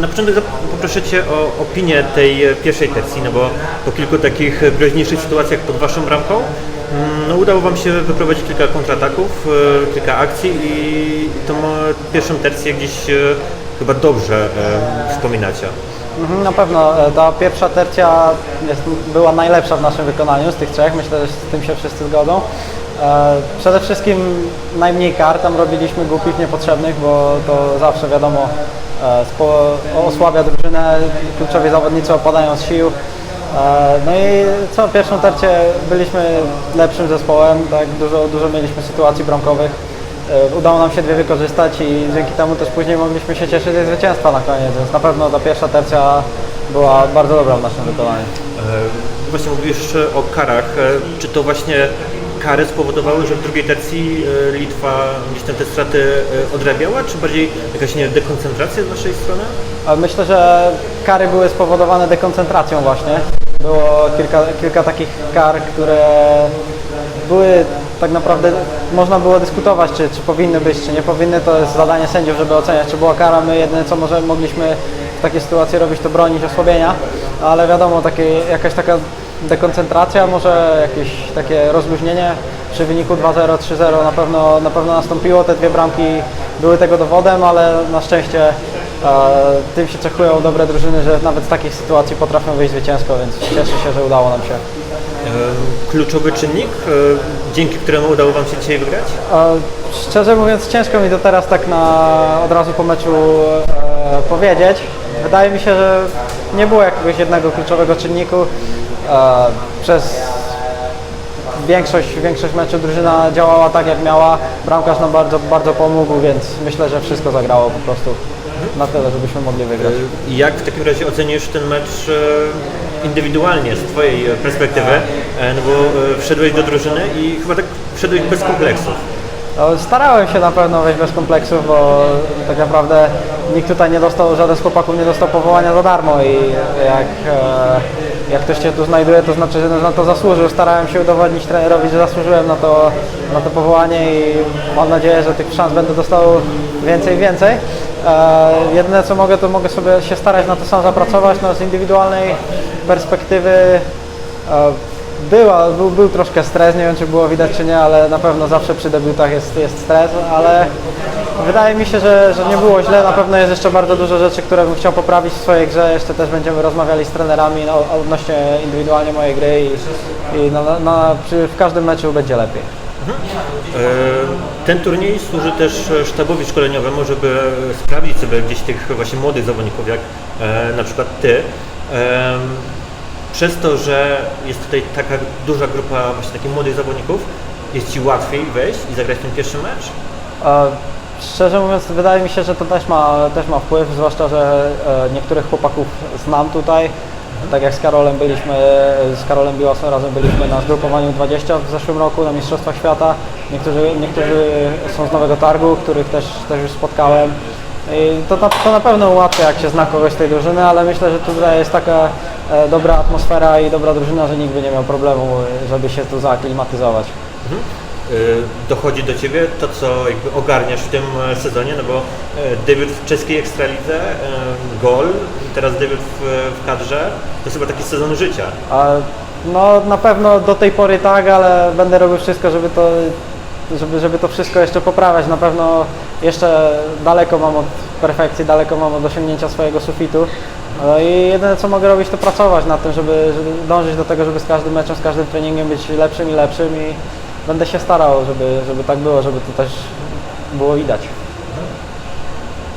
na początek poproszę Cię o opinię tej e, pierwszej tercji, no bo po kilku takich e, groźniejszych sytuacjach pod Waszą bramką mm, no, udało Wam się wyprowadzić kilka kontrataków, e, kilka akcji i tą pierwszą tercję gdzieś chyba dobrze wspominacie. Mhm, Na pewno ta pierwsza tercja jest, była najlepsza w naszym wykonaniu z tych trzech, myślę, że z tym się wszyscy zgodzą. Przede wszystkim najmniej kar tam robiliśmy głupich, niepotrzebnych, bo to zawsze wiadomo osłabia drużynę, kluczowi zawodnicy opadają z sił. E, No i co, pierwszą tercie byliśmy lepszym zespołem, tak, dużo, dużo mieliśmy sytuacji bramkowych. E, Udało nam się dwie wykorzystać i dzięki temu też później mogliśmy się cieszyć ze zwycięstwa na koniec, więc na pewno ta pierwsza tercja była bardzo dobra w naszym wykonaniu. E, Właśnie mówisz o karach. E, Czy to właśnie kary spowodowały, że w drugiej tercji e, Litwa gdzieś tam te straty e, odrabiała, czy bardziej jakaś nie dekoncentracja z Waszej strony? Myślę, że kary były spowodowane dekoncentracją właśnie. Było kilka, kilka takich kar, które były tak naprawdę, można było dyskutować, czy, czy powinny być, czy nie powinny. To jest zadanie sędziów, żeby oceniać, czy była kara. My jedyne, co może mogliśmy w takiej sytuacji robić, to bronić osłabienia, ale wiadomo, takie, jakaś taka dekoncentracja, może jakieś takie rozluźnienie przy wyniku 2-0, 3-0 na pewno, na pewno nastąpiło. Te dwie bramki były tego dowodem, ale na szczęście E, Tym się cechują dobre drużyny, że nawet z takich sytuacji potrafią wyjść zwycięsko, więc cieszę się, że udało nam się. E, Kluczowy czynnik, e, dzięki któremu udało Wam się dzisiaj wygrać? E, Szczerze mówiąc, ciężko mi to teraz tak na, od razu po meczu e, powiedzieć. Wydaje mi się, że nie było jakiegoś jednego kluczowego czynniku. E, przez większość, większość meczu drużyna działała tak jak miała. Bramkarz nam bardzo, bardzo pomógł, więc myślę, że wszystko zagrało po prostu na tyle, żebyśmy mogli wygrać. E, Jak w takim razie ocenisz ten mecz e, indywidualnie z Twojej perspektywy? No bo wszedłeś do drużyny i chyba tak wszedłeś bez kompleksów. No, Starałem się na pewno wejść bez kompleksów, bo tak naprawdę nikt tutaj nie dostał, żaden z chłopaków nie dostał powołania za darmo i jak, jak ktoś się tu znajduje, to znaczy, że na to zasłużył. Starałem się udowodnić trenerowi, że zasłużyłem na to, na to powołanie i mam nadzieję, że tych szans będę dostał więcej i więcej. E, jedyne co mogę, to mogę sobie się starać na to sam zapracować. No, z indywidualnej perspektywy e, była, był, był troszkę stres, nie wiem czy było widać czy nie, ale na pewno zawsze przy debiutach jest, jest stres, ale wydaje mi się, że, że nie było źle. Na pewno jest jeszcze bardzo dużo rzeczy, które bym chciał poprawić w swojej grze. Jeszcze też będziemy rozmawiali z trenerami no, odnośnie indywidualnie mojej gry i, i na, na, na, w każdym meczu będzie lepiej. E, Ten turniej służy też e, sztabowi szkoleniowemu, żeby sprawdzić sobie gdzieś tych właśnie młodych zawodników, jak e, na przykład Ty. Przez to, że jest tutaj taka duża grupa właśnie takich młodych zawodników, jest Ci łatwiej wejść i zagrać ten pierwszy mecz? Szczerze mówiąc, wydaje mi się, że to też ma, też ma wpływ, zwłaszcza, że e, niektórych chłopaków znam tutaj. Tak jak z Karolem byliśmy, z Karolem Biłasem razem byliśmy na zgrupowaniu 20 w zeszłym roku na Mistrzostwach Świata. Niektórzy, niektórzy są z Nowego Targu, których też, też już spotkałem. I to, to na pewno ułatwia, jak się zna kogoś z tej drużyny, ale myślę, że tutaj jest taka e, dobra atmosfera i dobra drużyna, że nikt by nie miał problemu, żeby się tu zaaklimatyzować. Y, dochodzi do Ciebie to, co jakby ogarniasz w tym e, sezonie, no bo e, debiut w czeskiej Ekstralidze, e, gol, teraz debiut w, kadrze, to chyba taki sezon życia. A, No na pewno do tej pory tak, ale będę robił wszystko, żeby to, żeby, żeby to wszystko jeszcze poprawiać. Na pewno jeszcze daleko mam od perfekcji, daleko mam od osiągnięcia swojego sufitu. No i jedyne co mogę robić to pracować nad tym, żeby, żeby dążyć do tego, żeby z każdym meczem, z każdym treningiem być lepszym i lepszym i będę się starał, żeby, żeby tak było, żeby to też było widać.